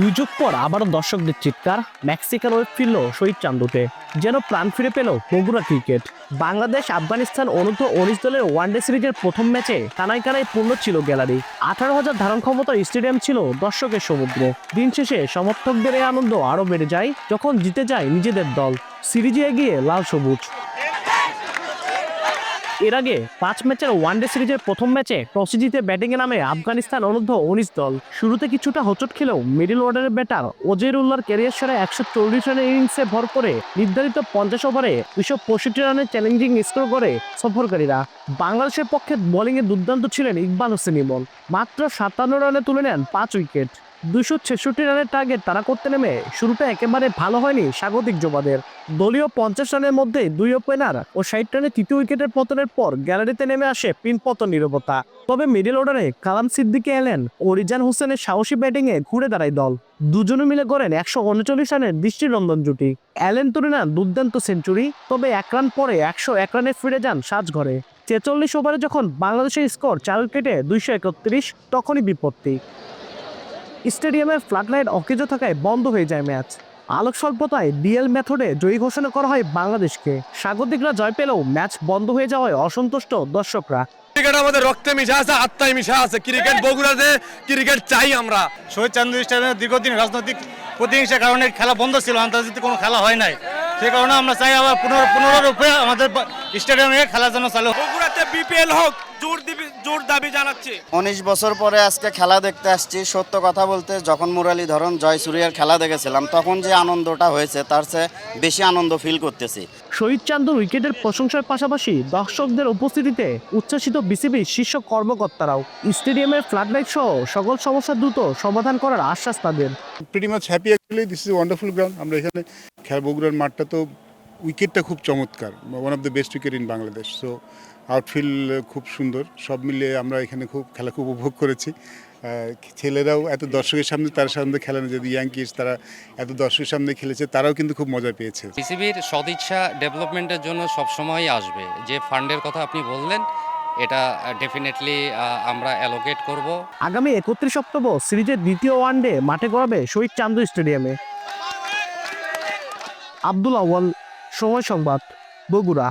দুই যুগ পর আবারও দর্শকদের চিৎকার, মেক্সিকান ওয়েব ফিরল শহীদ চান্দুতে যেন প্রাণ ফিরে পেল বগুড়া ক্রিকেট। বাংলাদেশ, আফগানিস্তান অনূর্ধ্ব উনিশ দলের ওয়ানডে সিরিজের প্রথম ম্যাচে কানায় কানায় পূর্ণ ছিল গ্যালারি। আঠারো হাজার ধারণ ক্ষমতার স্টেডিয়াম ছিল দর্শকের সমুদ্র। দিন শেষে সমর্থকদের এই আনন্দ আরও বেড়ে যায়, যখন জিতে যায় নিজেদের দল। সিরিজে এগিয়ে লাল সবুজ। এর আগে পাঁচ ম্যাচের ওয়ানডে সিরিজের প্রথম ম্যাচে টসে জিতে ব্যাটিংয়ে নামে আফগানিস্তান অনূর্ধ্ব উনিশ দল। শুরুতে কিছুটা হোঁচট খেলেও মিডল অর্ডারের ব্যাটার ওজের উল্লার ক্যারিয়ার সেরা একশো চল্লিশ রানের ইনিংসে ভর করে নির্ধারিত পঞ্চাশ ওভারে দুশো পঁয়ষট্টি রানের চ্যালেঞ্জিং স্কোর করে সফরকারীরা। বাংলাদেশের পক্ষে বোলিংয়ে দুর্দান্ত ছিলেন ইকবাল হোসেন ইমন। মাত্র সাতান্ন রানে তুলে নেন পাঁচ উইকেট দুশো ছেষট্টি রানের টার্গেট তারা করতে নেমে শুরুটা একেবারে ভালো হয়নি স্বাগতিক জোবাদের। দলীয় পঞ্চাশ রানের মধ্যে দুই ওপেনার ও ষাট রানে তৃতীয় উইকেটের পতনের পর গ্যালারিতে নেমে আসে পিন পতন নিরবতা। তবে মিডল অর্ডারে কালাম সিদ্দিকে এলেন ও রিজান হোসেনের সাহসী ব্যাটিংয়ে ঘুরে দাঁড়ায় দল। দুজনে মিলে করেন একশো উনচল্লিশ রানের দৃষ্টিনন্দন জুটি। অ্যালেন তুরিনা দুর্দান্ত সেঞ্চুরি তবে এক রান পরে একশো এক রানে ফিরে যান সাজঘরে। ছেচল্লিশ ওভারে যখন বাংলাদেশের স্কোর চার উইকেটে দুইশো একত্রিশ, তখনই বিপত্তি। স্টেডিয়ামের ফ্লাডলাইট অকেজো থাকায় বন্ধ হয়ে যায় ম্যাচ। আলোক স্বল্পতায় ডিএল মেথডে জয়ী ঘোষণা করা হয় বাংলাদেশকে। স্বাগতিকরা জয় পেলেও ম্যাচ বন্ধ হয়ে যাওয়ায় অসন্তুষ্ট দর্শকরা। ক্রিকেট আমাদের রক্তে মিশা আছে আত্মায় মিশা আছে। ক্রিকেট বগুড়াতে ক্রিকেট চাই আমরা। শহীদ চান্দু স্টেডিয়ামে দীর্ঘদিন রাজনৈতিক প্রতিহিংসার কারণে খেলা বন্ধ ছিল আন্তর্জাতিক কোনো খেলা হয় নাই। সেই কারণে আমরা চাই আবার পুনর পুনরূপে আমাদের স্টেডিয়ামে খেলা যেন চালু বগুড়াতে বিপিএল হোক জোর জোর দাবি জানাচ্ছি। উনিশ বছর পরে আজকে খেলা দেখতে আসছি। সত্য কথা বলতে যখন মুরালি ধরন জয় সুরিয়ার খেলা দেখেছিলাম তখন যে আনন্দটা হয়েছে তার চেয়ে বেশি আনন্দ ফিল করতেছি। শহীদ চান্দুর উইকেটের প্রশংসার পাশাপাশি দর্শকদের উপস্থিতিতে উচ্ছ্বাসিত বিসিবি শীর্ষ কর্মকর্তারাও স্টেডিয়ামের ফ্লাডলাইট সহ সকল সমস্যা দ্রুত সমাধান করার আশ্বাস তাদের। Pretty much happy actually this is wonderful ground আমরা এখানে খেলা বগুড়ার মাঠটা তো উইকেটটা খুব চমৎকার one of the best wicket in Bangladesh so outfield খুব সুন্দর সব মিলিয়ে আমরা এখানে খুব খেলা খুব উপভোগ করেছি। ছেলেরাও এত দর্শকের সামনে তার সামনে খেলে না যদি ইয়াংকিস তারা এত দর্শকের সামনে খেলেছে তারাও কিন্তু খুব মজা পেয়েছে। বিসিবির সদিচ্ছা ডেভেলপমেন্টের জন্য সবসময়ই আসবে। যে ফান্ডের কথা আপনি বললেন এটা ডেফিনেটলি আমরা অ্যালোকেট করব। আগামী একত্রিশ অক্টোবর সিরিজের দ্বিতীয় ওয়ানডে মাঠে গড়াবে শহীদ চান্দু স্টেডিয়ামে। আব্দুল আওয়াল সময় সংবাদ বগুড়া।